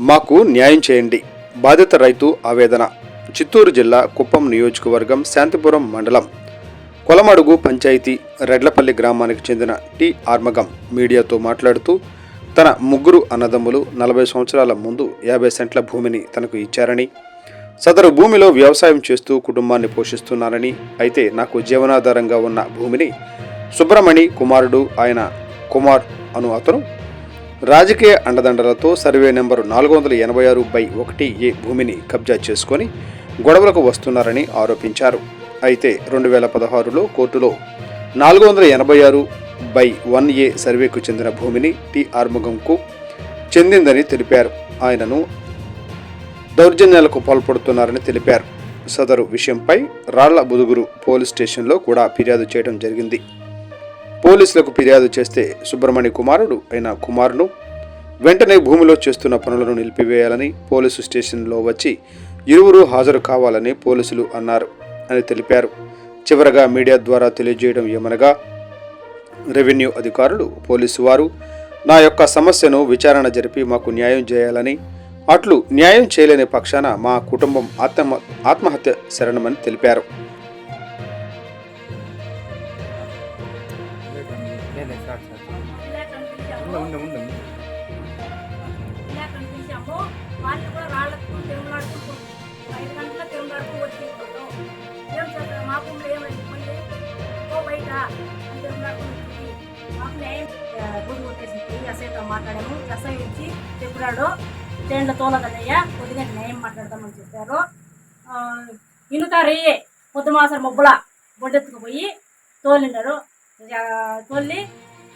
మాకు న్యాయం చేయండి. బాధిత రైతు ఆవేదన. చిత్తూరు జిల్లా కుప్పం నియోజకవర్గం శాంతిపురం మండలం కొలమడుగు పంచాయతీ రెడ్లపల్లి గ్రామానికి చెందిన టి ఆర్మగం మీడియాతో మాట్లాడుతూ తన ముగ్గురు అన్నదమ్ములు నలభై సంవత్సరాల ముందు యాభై సెంట్ల భూమిని తనకు ఇచ్చారని సదరు భూమిలో వ్యవసాయం చేస్తూ కుటుంబాన్ని పోషిస్తున్నారని అయితే నాకు జీవనాధారంగా ఉన్న భూమిని సుబ్రమణి కుమారుడు ఆయన కుమార్ అను అతను రాజకీయ అండదండలతో సర్వే నెంబరు నాలుగు వందల ఎనభై ఆరు బై ఒకటి ఏ భూమిని కబ్జా చేసుకొని గొడవలకు వస్తున్నారని ఆరోపించారు. అయితే రెండు వేల పదహారులో కోర్టులో నాలుగు వందల ఎనభై ఆరు బై వన్ ఏ సర్వేకు చెందిన భూమిని టి ఆర్ముగంకు చెందిందని తెలిపారు. ఆయనను దౌర్జన్యాలకు పాల్పడుతున్నారని తెలిపారు. సదరు విషయంపై రాళ్ళ బుదుగురు పోలీస్ స్టేషన్లో కూడా ఫిర్యాదు చేయడం జరిగింది. పోలీసులకు ఫిర్యాదు చేస్తే సుబ్రహ్మణ్య కుమారుడు అయిన కుమారును వెంటనే భూమిలో చేస్తున్న పనులను నిలిపివేయాలని పోలీసు స్టేషన్లో వచ్చి ఇరువురు హాజరు కావాలని పోలీసులు అన్నారు అని తెలిపారు. చివరగా మీడియా ద్వారా తెలియజేయడం ఏమనగా రెవెన్యూ అధికారులు పోలీసు వారు నా యొక్క సమస్యను విచారణ జరిపి మాకు న్యాయం చేయాలని అట్లు న్యాయం చేయలేని పక్షాన మా కుటుంబం ఆత్మ ఆత్మహత్య శరణమని తెలిపారు. లేదు సార్ సార్ ఇలా కనిపించాము ఉండు ఉండు ఉండు. ఇలా కనిపించాము వాళ్ళు కూడా రాళ్ళకు తిరుమలాడుతూ ఐదు గంటల తిరుమలాడుతూ వచ్చి ఏం చేస్తారు మా భూమిలో ఏమైంది ఓ బయట అని మాకు న్యాయం గుడి కొట్టేసి ఎస్ఐతో మాట్లాడాము ఎస్ఐ వచ్చి చెప్పాడు చేండ్ల తోలదన్నయ్య కొద్దిగా న్యాయం మాట్లాడదామని చెప్పారు ఆ, ఇనుక రెయ్యి పొద్దు మాసం మొబ్బుల బొడ్డెత్తుకుపోయి తోలిండారు. ఆ, తోలి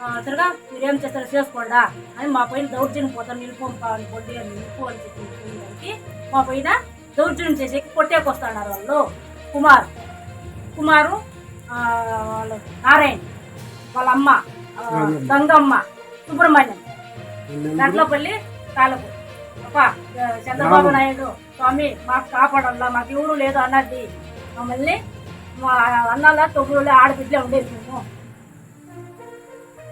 ఆ, తిరగా మీరేం చేస్తారో చేసుకోండా అని మా పైన దౌర్జన్యం పోతాం నిలుపోం కావాలి బొడ్డి అని నిలుపు అని చెప్పి మా పైన దౌర్జన్యం చేసి కొట్టేకొస్తున్నారు వాళ్ళు. కుమార్ కుమారు నారాయణ వాళ్ళ అమ్మ గంగమ్మ సుబ్రహ్మణ్యం. గంట్లపల్లి తాలూకు. అప్ప చంద్రబాబు నాయుడు స్వామి మాకు కాపాడల్లా మాకు ఎవరు లేదు అన్నది. మమ్మల్ని మా అన్నల తొగులు ఆడబిడ్డలే ఉండేది మేము.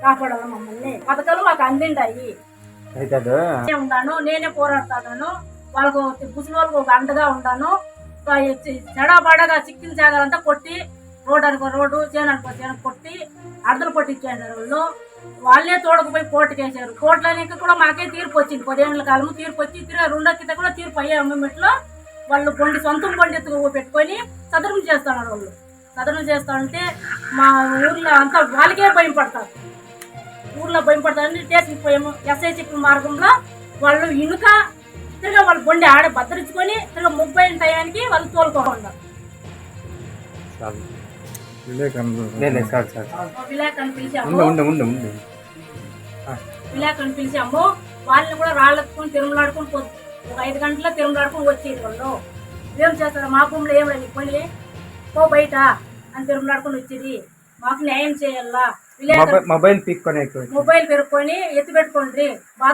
కాపాడాలి మమ్మల్ని? పథకాలు మాకు అందిండాయి. అది నేనే పోరాడతాను వాళ్ళకు ముసలి వాళ్ళకు ఒక అండగా ఉన్నాను చెడాబాడగా చిక్కిన జాగాలంతా కొట్టి రోడ్ అనుకో రోడ్డు చేను అనుకో చేను కొట్టి అర్ధలు కొట్టించారు వాళ్ళు. వాళ్ళే తోడకపోయి కోర్టుకి వేసారు కోర్టులనికి కూడా మాకే తీర్పు వచ్చింది. పదిహేనుల కాలము తీర్పు వచ్చి తిరిగి రెండో కింద కూడా తీర్పు అయ్యాయి మూమెంట్లో వాళ్ళు బొండి సొంతం ఎత్తుకు పెట్టుకొని సదరం చేస్తున్నారు వాళ్ళు. సదరం చేస్తా ఉంటే మా ఊర్లో అంతా వాళ్ళకే భయం పడతారు. ఊర్లో భయపడతారని స్టేషన్కి పోయాము ఎస్ఐ చెప్పిన మార్గంలో వాళ్ళు ఇనుక తిరిగి వాళ్ళ బొండి ఆడ భద్రించుకొని తిరిగి ముప్పై టయానికి వాళ్ళు తోలుకోకుండా. విలేకరుని పిలిచాము. విలేకరుని పిలిచాము. వాళ్ళని కూడా రాళ్ళెత్తుకొని తిరుమలాడుకొని ఒక ఐదు గంటల తిరుమలాడుకొని వచ్చేది వాళ్ళు. ఏం చేస్తారు? మా భూమిలో ఏం లేదు పని. పో బయట అని తిరుమలాడుకొని వచ్చేది. మాకు న్యాయం చేయాలా? మొబైల్ పీక్కొని మొబైల్ పెరుక్కొని ఎత్తి పెట్టుకోండి.